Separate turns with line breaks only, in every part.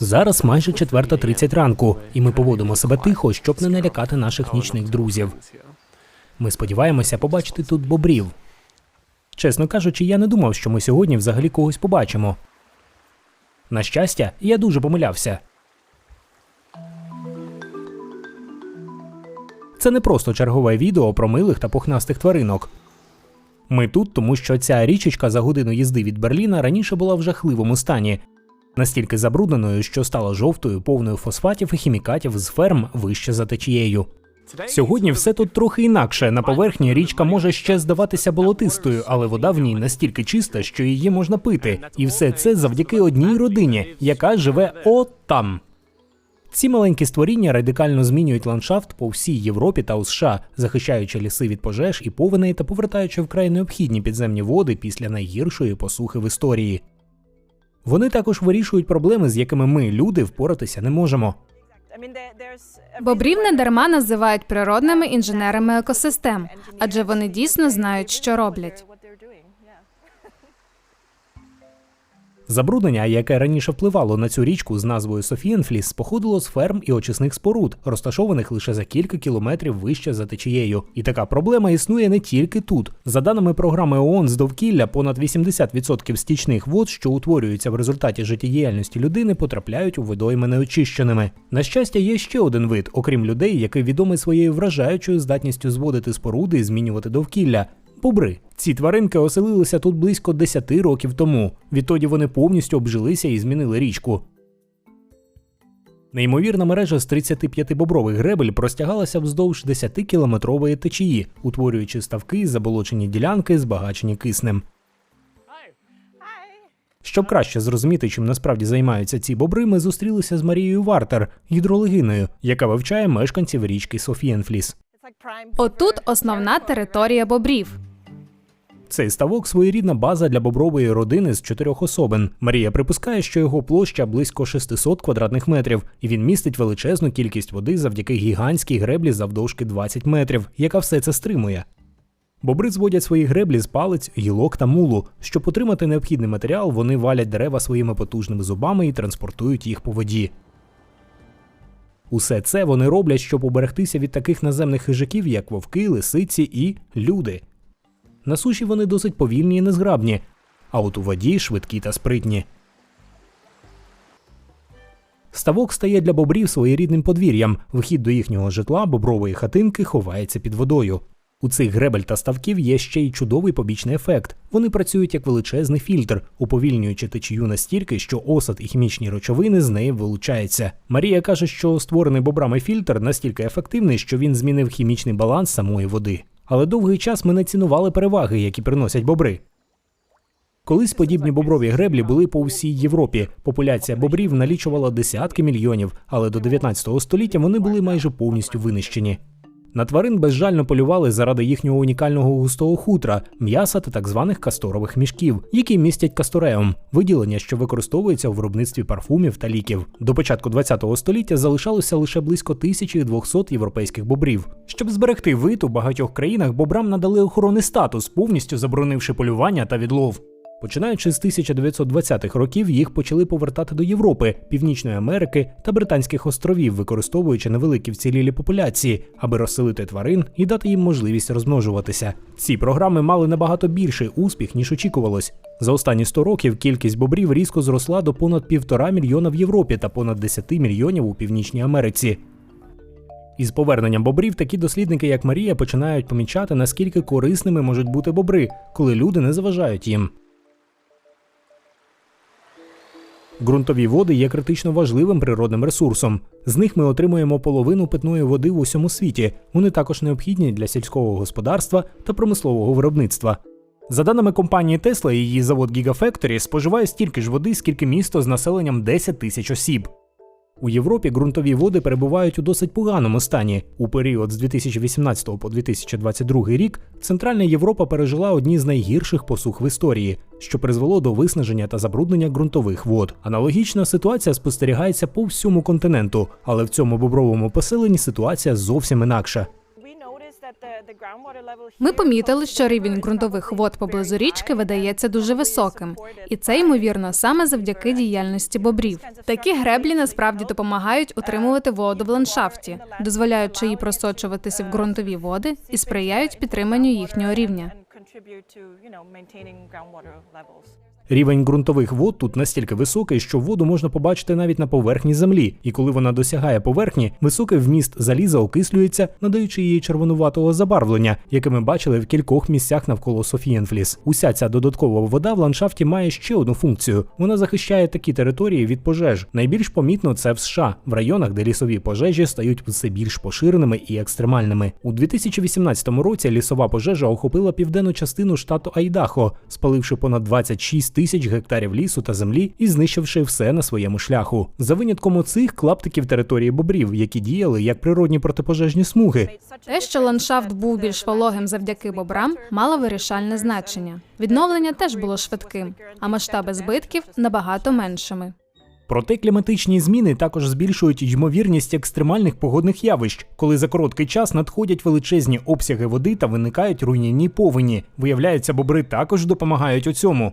Зараз майже 4.30 ранку, і ми поводимо себе тихо, щоб не налякати наших нічних друзів. Ми сподіваємося побачити тут бобрів. Чесно кажучи, я не думав, що ми сьогодні взагалі когось побачимо. На щастя, я дуже помилявся. Це не просто чергове відео про милих та пухнастих тваринок. Ми тут, тому що ця річечка за годину їзди від Берліна раніше була в жахливому стані, настільки забрудненою, що стала жовтою, повною фосфатів і хімікатів з ферм вище за течією. Сьогодні все тут трохи інакше. На поверхні річка може ще здаватися болотистою, але вода в ній настільки чиста, що її можна пити. І все це завдяки одній родині, яка живе от там. Ці маленькі створіння радикально змінюють ландшафт по всій Європі та у США, захищаючи ліси від пожеж і повеней та повертаючи вкрай необхідні підземні води після найгіршої посухи в історії. Вони також вирішують проблеми, з якими ми, люди, впоратися не можемо.
Бобрів не дарма називають природними інженерами екосистем, адже вони дійсно знають, що роблять.
Забруднення, яке раніше впливало на цю річку з назвою Софієнфліс, походило з ферм і очисних споруд, розташованих лише за кілька кілометрів вище за течією. І така проблема існує не тільки тут. За даними програми ООН з довкілля, понад 80% стічних вод, що утворюються в результаті життєдіяльності людини, потрапляють у водойми неочищеними. На щастя, є ще один вид, окрім людей, який відомий своєю вражаючою здатністю зводити споруди і змінювати довкілля. Бобри. Ці тваринки оселилися тут близько 10 років тому. Відтоді вони повністю обжилися і змінили річку. Неймовірна мережа з 35 бобрових гребель простягалася вздовж 10-кілометрової течії, утворюючи ставки, заболочені ділянки, збагачені киснем. Щоб краще зрозуміти, чим насправді займаються ці бобри, ми зустрілися з Марією Вартер, гідрологиною, яка вивчає мешканців річки Софієнфліс.
Отут основна територія бобрів.
Цей ставок своєрідна база для бобрової родини з чотирьох особин. Марія припускає, що його площа близько 600 квадратних метрів, і він містить величезну кількість води завдяки гігантській греблі завдовжки 20 метрів, яка все це стримує. Бобри зводять свої греблі з палець, гілок та мулу. Щоб отримати необхідний матеріал, вони валять дерева своїми потужними зубами і транспортують їх по воді. Усе це вони роблять, щоб уберегтися від таких наземних хижаків, як вовки, лисиці і люди. На суші вони досить повільні і незграбні, а от у воді швидкі та спритні. Ставок стає для бобрів своєрідним подвір'ям. Вхід до їхнього житла бобрової хатинки ховається під водою. У цих гребель та ставків є ще й чудовий побічний ефект. Вони працюють як величезний фільтр, уповільнюючи течію настільки, що осад і хімічні речовини з неї вилучаються. Марія каже, що створений бобрами фільтр настільки ефективний, що він змінив хімічний баланс самої води. Але довгий час ми не цінували переваги, які приносять бобри. Колись подібні боброві греблі були по всій Європі. Популяція бобрів налічувала десятки мільйонів, але до 19 століття вони були майже повністю винищені. На тварин безжально полювали заради їхнього унікального густого хутра, м'яса та так званих касторових мішків, які містять кастореум, виділення, що використовується у виробництві парфумів та ліків. До початку 20 століття залишалося лише близько 1200 європейських бобрів. Щоб зберегти вид у багатьох країнах, бобрам надали охоронний статус, повністю заборонивши полювання та відлов. Починаючи з 1920-х років, їх почали повертати до Європи, Північної Америки та Британських островів, використовуючи невеликі вцілілі популяції, аби розселити тварин і дати їм можливість розмножуватися. Ці програми мали набагато більший успіх ніж очікувалось. За останні 100 років кількість бобрів різко зросла до понад півтора мільйона в Європі та понад 10 мільйонів у Північній Америці. Із поверненням бобрів такі дослідники, як Марія, починають помічати, наскільки корисними можуть бути бобри, коли люди не заважають їм. Ґрунтові води є критично важливим природним ресурсом. З них ми отримуємо половину питної води в усьому світі. Вони також необхідні для сільського господарства та промислового виробництва. За даними компанії Tesla, її завод Gigafactory споживає стільки ж води, скільки місто з населенням 10 тисяч осіб. У Європі ґрунтові води перебувають у досить поганому стані. У період з 2018 по 2022 рік Центральна Європа пережила одні з найгірших посух в історії, що призвело до виснаження та забруднення ґрунтових вод. Аналогічна ситуація спостерігається по всьому континенту, але в цьому бобровому поселенні ситуація зовсім інакша.
Ми помітили, що рівень ґрунтових вод поблизу річки видається дуже високим, і це ймовірно саме завдяки діяльності бобрів. Такі греблі насправді допомагають утримувати воду в ландшафті, дозволяючи їй просочуватися в ґрунтові води і сприяють підтриманню їхнього рівня.
Рівень ґрунтових вод тут настільки високий, що воду можна побачити навіть на поверхні землі, і коли вона досягає поверхні, високий вміст заліза окислюється, надаючи їй червонуватого забарвлення, яке ми бачили в кількох місцях навколо Софієнфліс. Уся ця додаткова вода в ландшафті має ще одну функцію: вона захищає такі території від пожеж. Найбільш помітно це в США, в районах, де лісові пожежі стають все більш поширеними і екстремальними. У 2018 році лісова пожежа охопила південну частину штату Айдахо, спаливши понад 26 тисяч гектарів лісу та землі і знищивши все на своєму шляху. За винятком оцих клаптиків території бобрів, які діяли як природні протипожежні смуги.
Те, що ландшафт був більш вологим завдяки бобрам, мало вирішальне значення. Відновлення теж було швидким, а масштаби збитків набагато меншими.
Проте кліматичні зміни також збільшують ймовірність екстремальних погодних явищ, коли за короткий час надходять величезні обсяги води та виникають руйнівні повені. Виявляється, бобри також допомагають у цьому.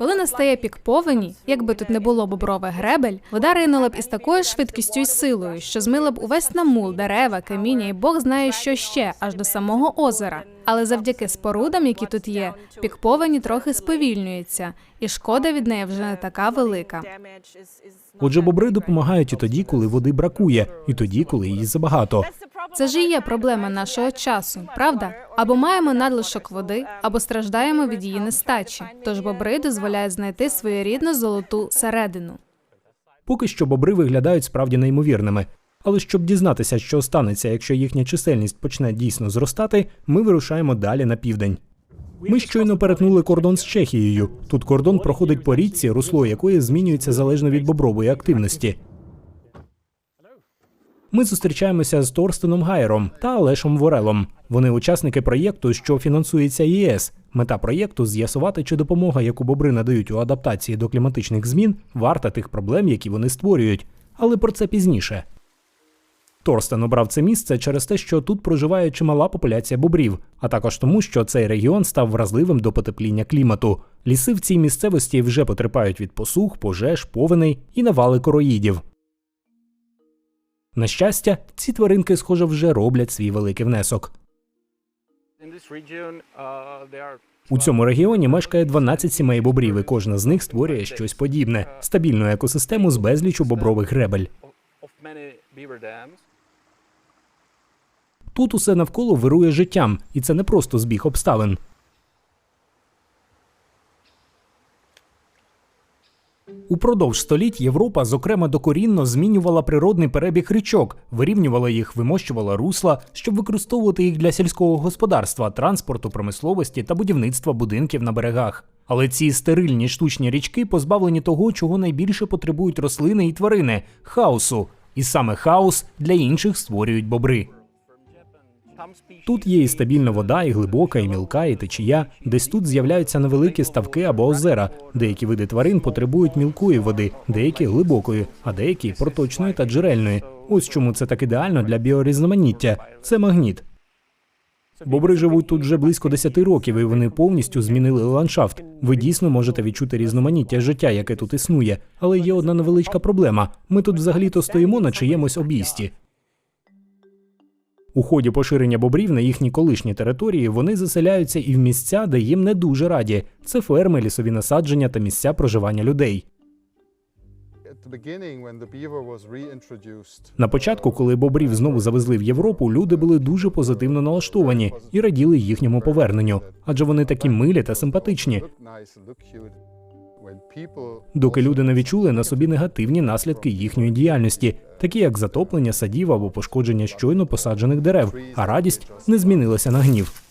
Коли настає пік повені, якби тут не було бобрових гребель, вода ринула б із такою швидкістю й силою, що змила б увесь намул, дерева, каміння і Бог знає, що ще, аж до самого озера. Але завдяки спорудам, які тут є, пік повені трохи сповільнюється, і шкода від неї вже не така велика.
Отже, бобри допомагають і тоді, коли води бракує, і тоді, коли її забагато.
Це ж і є проблема нашого часу, правда? Або маємо надлишок води, або страждаємо від її нестачі. Тож бобри дозволяють знайти своєрідну золоту середину.
Поки що бобри виглядають справді неймовірними. Але щоб дізнатися, що станеться, якщо їхня чисельність почне дійсно зростати, ми вирушаємо далі на південь. Ми щойно перетнули кордон з Чехією. Тут кордон проходить по річці, русло якої змінюється залежно від бобрової активності. Ми зустрічаємося з Торстеном Гайером та Олешем Ворелом. Вони учасники проєкту, що фінансується ЄС. Мета проєкту з'ясувати, чи допомога, яку бобри надають у адаптації до кліматичних змін, варта тих проблем, які вони створюють. Але про це пізніше. Торстен обрав це місце через те, що тут проживає чимала популяція бобрів, а також тому, що цей регіон став вразливим до потепління клімату. Ліси в цій місцевості вже потерпають від посух, пожеж, повеней і навали короїдів. На щастя, ці тваринки, схоже, вже роблять свій великий внесок. У цьому регіоні мешкає 12 сімей бобрів, і кожна з них створює щось подібне стабільну екосистему з безлічу бобрових гребель. Тут усе навколо вирує життям, і це не просто збіг обставин. Упродовж століть Європа, зокрема, докорінно змінювала природний перебіг річок, вирівнювала їх, вимощувала русла, щоб використовувати їх для сільського господарства, транспорту, промисловості та будівництва будинків на берегах. Але ці стерильні штучні річки позбавлені того, чого найбільше потребують рослини і тварини хаосу. І саме хаос для інших створюють бобри. Тут є і стабільна вода, і глибока, і мілка, і течія. Десь тут з'являються невеликі ставки або озера. Деякі види тварин потребують мілкої води, деякі глибокої, а деякі проточної та джерельної. Ось чому це так ідеально для біорізноманіття. Це магніт. Бобри живуть тут вже близько 10 років, і вони повністю змінили ландшафт. Ви дійсно можете відчути різноманіття життя, яке тут існує. Але є одна невеличка проблема: ми тут взагалі-то стоїмо на чиємусь обійсті. У ході поширення бобрів на їхній колишній території вони заселяються і в місця, де їм не дуже раді. Це ферми, лісові насадження та місця проживання людей. На початку, коли бобрів знову завезли в Європу, люди були дуже позитивно налаштовані і раділи їхньому поверненню, адже вони такі милі та симпатичні. Доки люди не відчули на собі негативні наслідки їхньої діяльності, такі як затоплення садів або пошкодження щойно посаджених дерев, а радість не змінилася на гнів.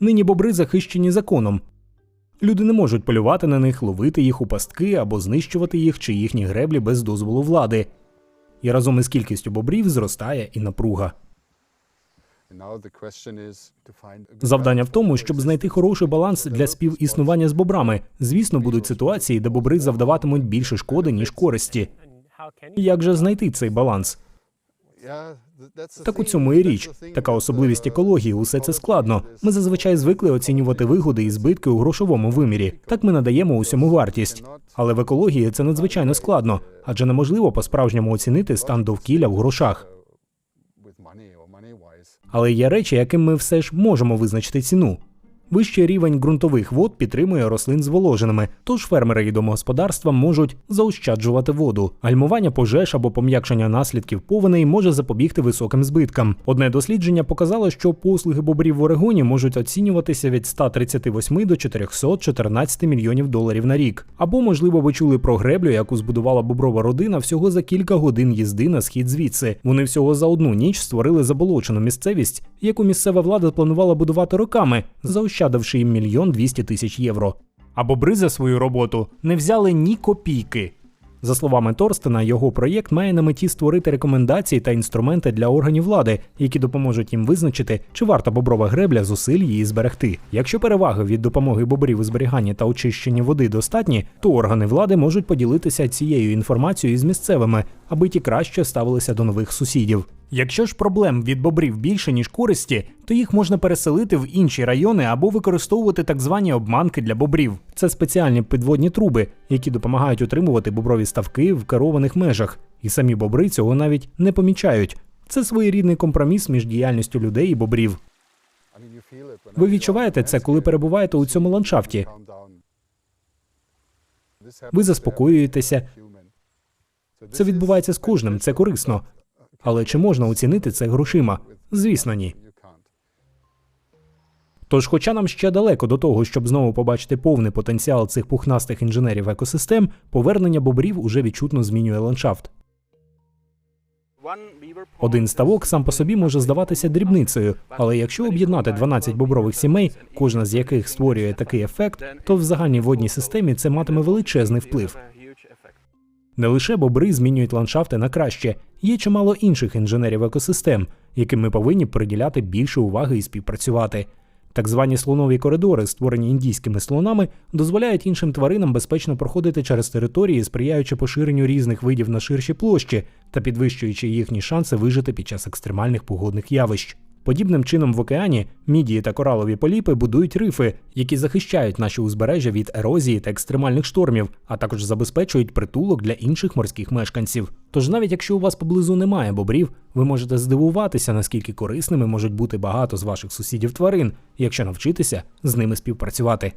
Нині бобри захищені законом. Люди не можуть полювати на них, ловити їх у пастки або знищувати їх чи їхні греблі без дозволу влади. І разом із кількістю бобрів зростає і напруга. Завдання в тому, щоб знайти хороший баланс для співіснування з бобрами. Звісно, будуть ситуації, де бобри завдаватимуть більше шкоди, ніж користі. Як же знайти цей баланс? Так у цьому і річ. Така особливість
uh,
екології, усе це складно. Ми зазвичай звикли оцінювати вигоди і збитки у грошовому вимірі. Так ми надаємо усьому вартість. Але в екології це надзвичайно складно, адже неможливо по-справжньому оцінити стан довкілля в грошах. Але є речі, яким ми все ж можемо визначити ціну. Вищий рівень ґрунтових вод підтримує рослин зволоженими, тож фермери і домогосподарства можуть заощаджувати воду. Гальмування пожеж або пом'якшення наслідків повеней може запобігти високим збиткам. Одне дослідження показало, що послуги бобрів в Орегоні можуть оцінюватися від 138 до 414 мільйонів доларів на рік. Або, можливо, ви чули про греблю, яку збудувала боброва родина всього за кілька годин їзди на схід звідси. Вони всього за одну ніч створили заболочену місцевість, яку місцева влада планувала будувати роками, заощадивши їм мільйон двісті тисяч євро. А бобри за свою роботу не взяли ні копійки. За словами Торстена, його проєкт має на меті створити рекомендації та інструменти для органів влади, які допоможуть їм визначити, чи варта боброва гребля зусиль її зберегти. Якщо переваги від допомоги бобрів у зберіганні та очищенні води достатні, то органи влади можуть поділитися цією інформацією з місцевими, аби ті краще ставилися до нових сусідів. Якщо ж проблем від бобрів більше ніж користі, то їх можна переселити в інші райони або використовувати так звані обманки для бобрів. Це спеціальні підводні труби, які допомагають утримувати боброві ставки в керованих межах, і самі бобри цього навіть не помічають. Це своєрідний компроміс між діяльністю людей і бобрів. Ви відчуваєте це, коли перебуваєте у цьому ландшафті. Ви заспокоюєтеся. Це відбувається з кожним, це корисно. Але чи можна оцінити це грошима? Звісно, ні. Тож, хоча нам ще далеко до того, щоб знову побачити повний потенціал цих пухнастих інженерів екосистем, повернення бобрів уже відчутно змінює ландшафт. Один ставок сам по собі може здаватися дрібницею, але якщо об'єднати 12 бобрових сімей, кожна з яких створює такий ефект, то в загальній водній системі це матиме величезний вплив. Не лише бобри змінюють ландшафти на краще, є чимало інших інженерів екосистем, яким ми повинні приділяти більше уваги і співпрацювати. Так звані слонові коридори, створені індійськими слонами, дозволяють іншим тваринам безпечно проходити через території, сприяючи поширенню різних видів на ширші площі та підвищуючи їхні шанси вижити під час екстремальних погодних явищ. Подібним чином в океані мідії та коралові поліпи будують рифи, які захищають наші узбережжя від ерозії та екстремальних штормів, а також забезпечують притулок для інших морських мешканців. Тож навіть якщо у вас поблизу немає бобрів, ви можете здивуватися, наскільки корисними можуть бути багато з ваших сусідів тварин, якщо навчитися з ними співпрацювати.